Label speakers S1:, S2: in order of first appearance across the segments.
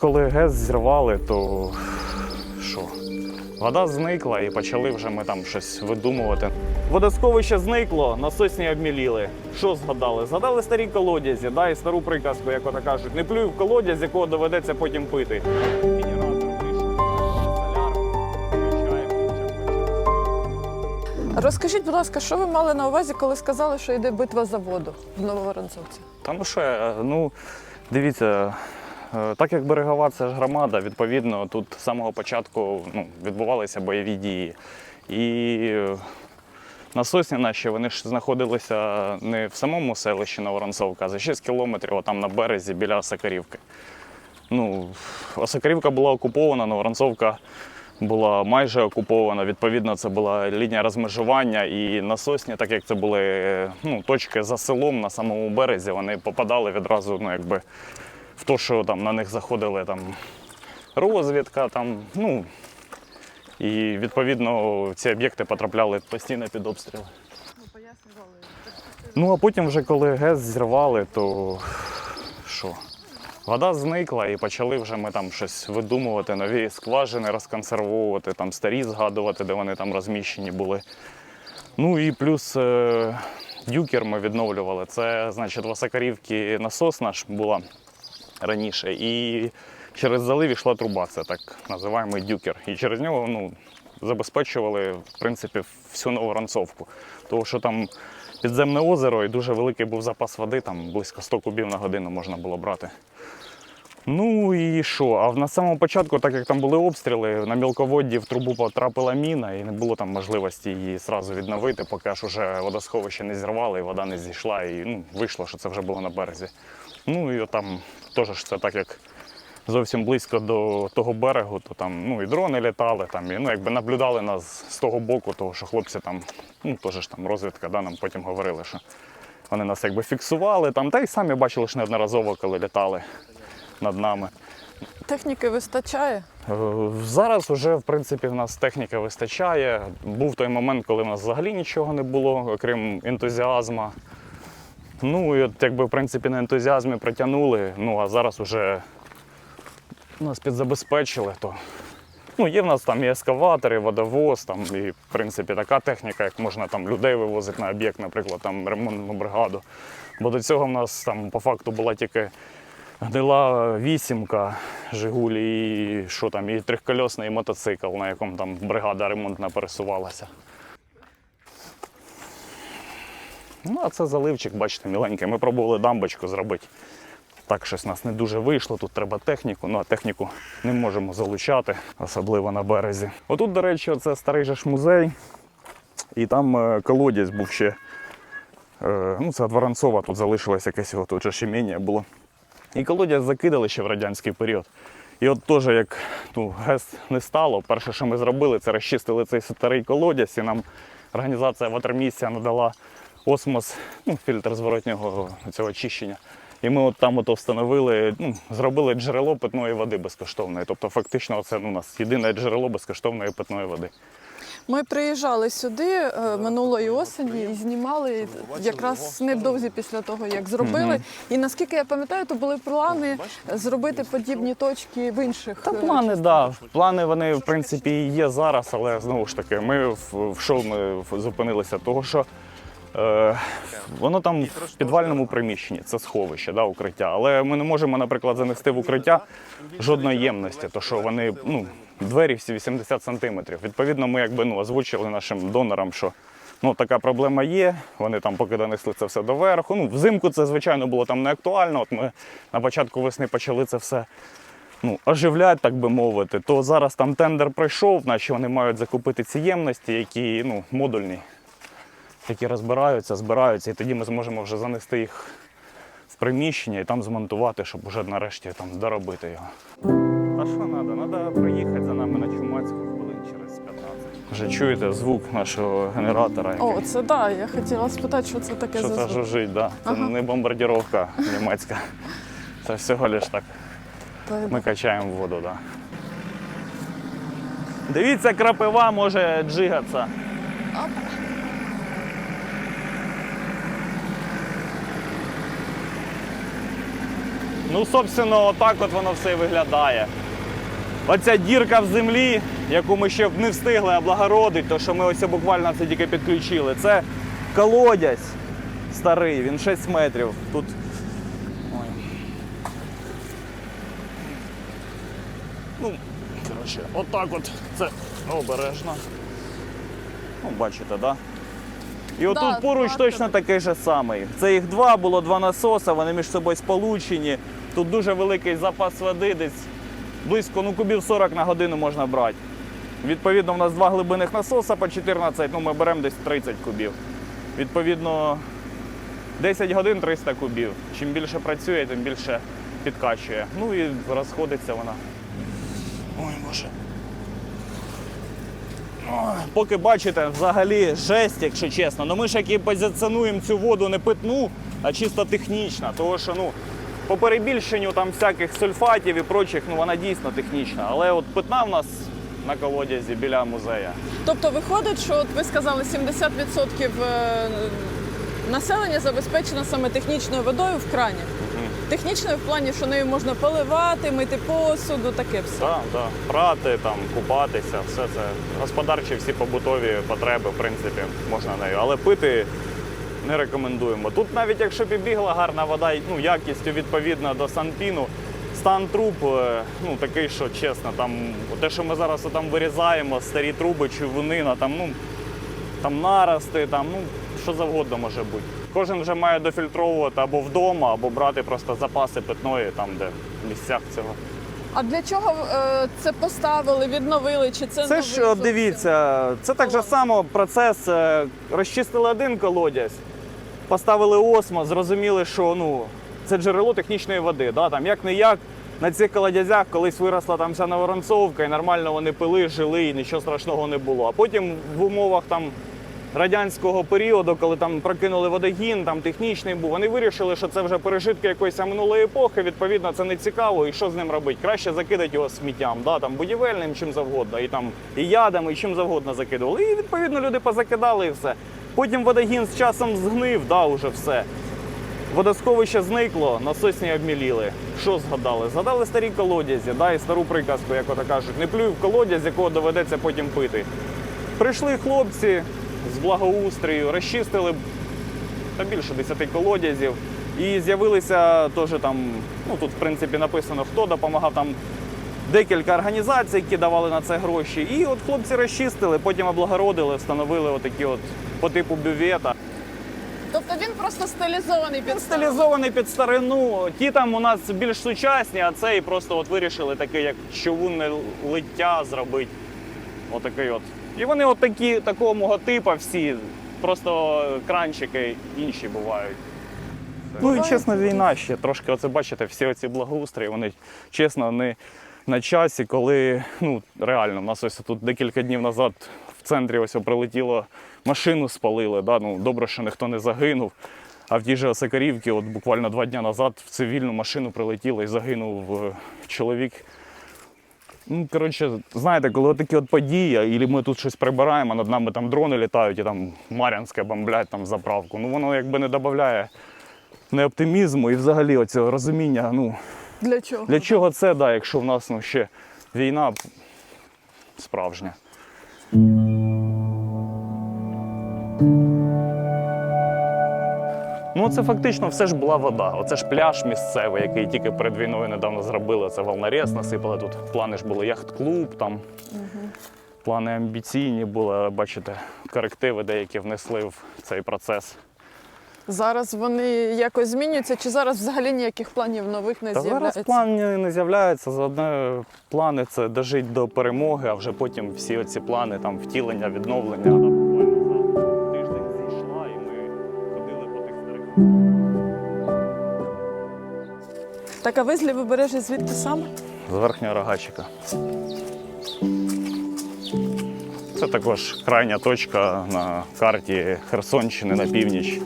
S1: Коли ГЕС зірвали, то що? Вода зникла і почали вже ми там щось видумувати. Водосховище зникло, насосні обміліли. Що згадали? Згадали старі колодязі, да, і стару приказку, як ото кажуть, не плюй в колодязь, якого доведеться потім пити.
S2: Розкажіть, будь ласка, що ви мали на увазі, коли сказали, що йде битва за воду в Нововоронцовці?
S1: Та ну що, е, ну дивіться, так як берегова це ж громада, відповідно, тут з самого початку ну, відбувалися бойові дії. І е, насосні наші вони ж знаходилися не в самому селищі Новоронцовка, а за 6 кілометрів отам на березі біля Осакарівки. Ну, Осакарівка була окупована, Новоронцовка була майже окупована. Відповідно, це була лінія розмежування і насосні, так як це були е, ну, точки за селом на самому березі, вони попадали відразу ну, якби, в те, що там, на них заходили там, розвідка. Там, ну, і відповідно ці об'єкти потрапляли постійно під обстріли. Ну а потім, вже коли ГЕС зірвали, то що? Вода зникла і почали вже ми там щось видумувати, нові скважини розконсервовувати, там старі згадувати, де вони там розміщені були. Ну і плюс е, дюкер ми відновлювали. Це, значить, в Осакарівці насос наш була раніше. І через залив йшла труба, це так називаємо дюкер. І через нього ну, забезпечували в принципі всю новоронцовку. Тому що там підземне озеро і дуже великий був запас води, там близько 100 кубів на годину можна було брати. Ну і що? А на самому початку, так як там були обстріли, на мілководді в трубу потрапила міна і не було там можливості її зразу відновити, поки аж уже водосховище не зірвали, і вода не зійшла, і ну, вийшло, що це вже було на березі. Ну і там теж ж це так як зовсім близько до того берегу, то там ну, і дрони літали, там, і ну, якби наблюдали нас з того боку, того, що хлопці там, ну теж ж там розвідка, да, нам потім говорили, що вони нас якби фіксували там, та й самі бачили ж неодноразово, коли літали над нами.
S2: Техніки вистачає?
S1: Е, Зараз вже в принципі в нас техніки вистачає. Був той момент, коли в нас взагалі нічого не було, окрім ентузіазму. Ну і от якби в принципі на ентузіазмі притягнули. Ну а зараз вже нас підзабезпечили, то ну, є в нас там і ескаватори, і водовоз, там, і в принципі така техніка, як можна там людей вивозити на об'єкт, наприклад, там ремонтну бригаду. Бо до цього в нас там по факту була тільки гнила вісімка Жигулі, і що там, і трьохкольосний мотоцикл, на якому там бригада ремонтна пересувалася. Ну, а це заливчик, бачите, міленький. Ми пробували дамбочку зробити. Так щось нас не дуже вийшло, тут треба техніку, ну а техніку не можемо залучати, особливо на березі. Отут, до речі, це старий же ж музей, і там е, колодязь був ще. е, Ну, це від Воронцова, тут залишилось якесь його тут же імення було. І колодязь закидали ще в радянський період. І от теж як ну, ГЕС не стало, перше, що ми зробили, це розчистили цей старий колодязь, і нам організація Ватермісія надала осмос, ну, фільтр зворотнього цього очищення. І ми от там ото встановили, ну, зробили джерело питної води безкоштовної. Тобто фактично це ну, у нас єдине джерело безкоштовної питної води.
S2: Ми приїжджали сюди е, минулої осені і знімали якраз невдовзі після того, як зробили. І наскільки я пам'ятаю, то були плани зробити подібні точки в інших.
S1: Та
S2: е,
S1: плани, да. Плани вони в принципі і є зараз, але знову ж таки, ми в, в що ми зупинилися? Того, що е, воно там в підвальному приміщенні, це сховище, да, укриття. Але ми не можемо, наприклад, занести в укриття жодної ємності, то що вони ну, двері всі 80 сантиметрів. Відповідно, ми якби ну, озвучили нашим донорам, що ну, така проблема є. Вони там поки донесли це все доверху. Ну, взимку це, звичайно, було там не актуально. От ми на початку весни почали це все ну, оживлять, так би мовити, то зараз там тендер пройшов, значить вони мають закупити ці ємності, які ну, модульні, які розбираються, збираються, і тоді ми зможемо вже занести їх в приміщення і там змонтувати, щоб вже нарешті там доробити його. А що треба? Треба приїхати за нами на Чумацьку хвилин через 15. Вже чуєте звук нашого генератора. який-
S2: О, це да. Я хотіла спитати, що це таке
S1: що
S2: за
S1: це
S2: звук.
S1: жужить, да. Це
S2: Ага.
S1: не бомбардіровка німецька. Це всього лиш так. Ми качаємо воду, так. Да. Дивіться, крапива може джигатися. Ну, собственно, отак от воно все і виглядає. Оця дірка в землі, яку ми ще не встигли облагородити, то що ми ось буквально це тільки підключили. Це колодязь старий, він 6 метрів. Тут. Ой. Ну, коротше, отак от це обережно. Ну, бачите, так? Да? І отут
S2: Да,
S1: поруч точно такий же самий. Це їх два, було два насоси, вони між собою сполучені. Тут дуже великий запас води, десь близько ну, кубів 40 на годину можна брати. Відповідно, у нас два глибинних насоса по 14, ну ми беремо десь 30 кубів. Відповідно, 10 годин 300 кубів. Чим більше працює, тим більше підкачує. Ну і розходиться вона. Ой, Боже. Поки бачите, взагалі жесть, якщо чесно. Ну ми ж як і позиціонуємо цю воду не питну, а чисто технічна. Тому що ну, по перебільшенню там всяких сульфатів і прочих, ну вона дійсно технічна. Але от питна в нас на колодязі біля музея.
S2: Тобто виходить, що от ви сказали, 70% е, населення забезпечено саме технічною водою в крані. Технічною в плані, що нею можна поливати, мити посуду, таке все.
S1: Так, так. Прати, там, купатися, все це господарчі всі побутові потреби, в принципі, можна нею. Але пити не рекомендуємо. Тут навіть якщо б і бігла гарна вода, ну, якістю відповідна до санпіну, стан труб е, ну, такий, що чесно, там, те, що ми зараз там вирізаємо, старі труби, човунина, там, ну, там нарости, там, ну, що завгодно може бути. Кожен вже має дофільтровувати або вдома, або брати просто запаси питної, там, де в місцях цього.
S2: А для чого е, це поставили, відновили? Чи це
S1: Це
S2: новий
S1: ж дивіться, це так же само процес. е, Розчистили один колодязь, поставили осмо, зрозуміли, що ну, це джерело технічної води. Да? Там, як не як, на цих колодязях колись виросла там вся новоронцовка, і нормально вони пили, жили, і нічого страшного не було. А потім в умовах там. Радянського періоду, коли там прокинули водогін, там технічний був, вони вирішили, що це вже пережитки якоїсь минулої епохи. Відповідно, це не цікаво. І що з ним робити? Краще закидати його сміттям, да, там будівельним, чим завгодно, і там і ядами, і чим завгодно закидували. І відповідно люди позакидали і все. Потім водогін з часом згнив, да, уже все. Водосховище зникло, насосні обміліли. Що згадали? Згадали старі колодязі, да, і стару приказку, як ото кажуть, не плюй в колодязь, якого доведеться потім пити. Прийшли хлопці з благоустрою, розчистили та більше 10 колодязів. І з'явилися теж там, ну тут в принципі написано, хто допомагав там декілька організацій, які давали на це гроші. І от хлопці розчистили, потім облагородили, встановили отакі от по типу бювета.
S2: Тобто він просто стилізований під
S1: Стилізований під старину. Ті там у нас більш сучасні, а цей просто от вирішили такий, як човунне лиття зробити. Отакий от. І вони от такі, такого мого типу всі. Просто кранчики інші бувають. Ну і чесно, війна ще трошки, оце бачите, всі оці благоустрої, вони чесно не на часі, коли ну реально, у нас ось тут декілька днів назад в центрі ось прилетіло, машину спалили. Да? Ну, добре, що ніхто не загинув. А в тій же Осакарівці, от буквально два дні назад в цивільну машину прилетіло і загинув е, чоловік. Ну, коротше, знаєте, коли такі от події, і ми тут щось прибираємо, а над нами там дрони літають і там Мар'янське бомблять там заправку. Ну воно якби не додає не оптимізму і взагалі оцього розуміння. Ну,
S2: Для чого?
S1: для чого це, да, якщо в нас ну, ще війна справжня. Ну, це фактично все ж була вода. Оце ж пляж місцевий, який тільки перед війною недавно зробили. Це волнорез насипали тут. Плани ж були яхт-клуб, там плани амбіційні були, бачите, корективи деякі внесли в цей процес.
S2: Зараз вони якось змінюються, чи зараз взагалі ніяких планів нових не
S1: Та зараз
S2: з'являється?
S1: плани не з'являються. Заодно плани це дожити до перемоги, а вже потім всі оці плани, там втілення, відновлення. За тиждень зійшла, і ми ходили по тих старих.
S2: Так, а ви з лівобережжя звідки саме?
S1: З верхнього рогачика. Це також крайня точка на карті Херсонщини на північ.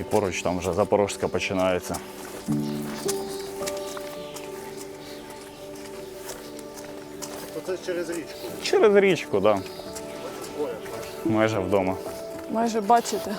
S1: І поруч там вже Запорожська починається.
S3: Оце через річку.
S1: Через річку, так. Да. Майже вдома.
S2: Майже бачите.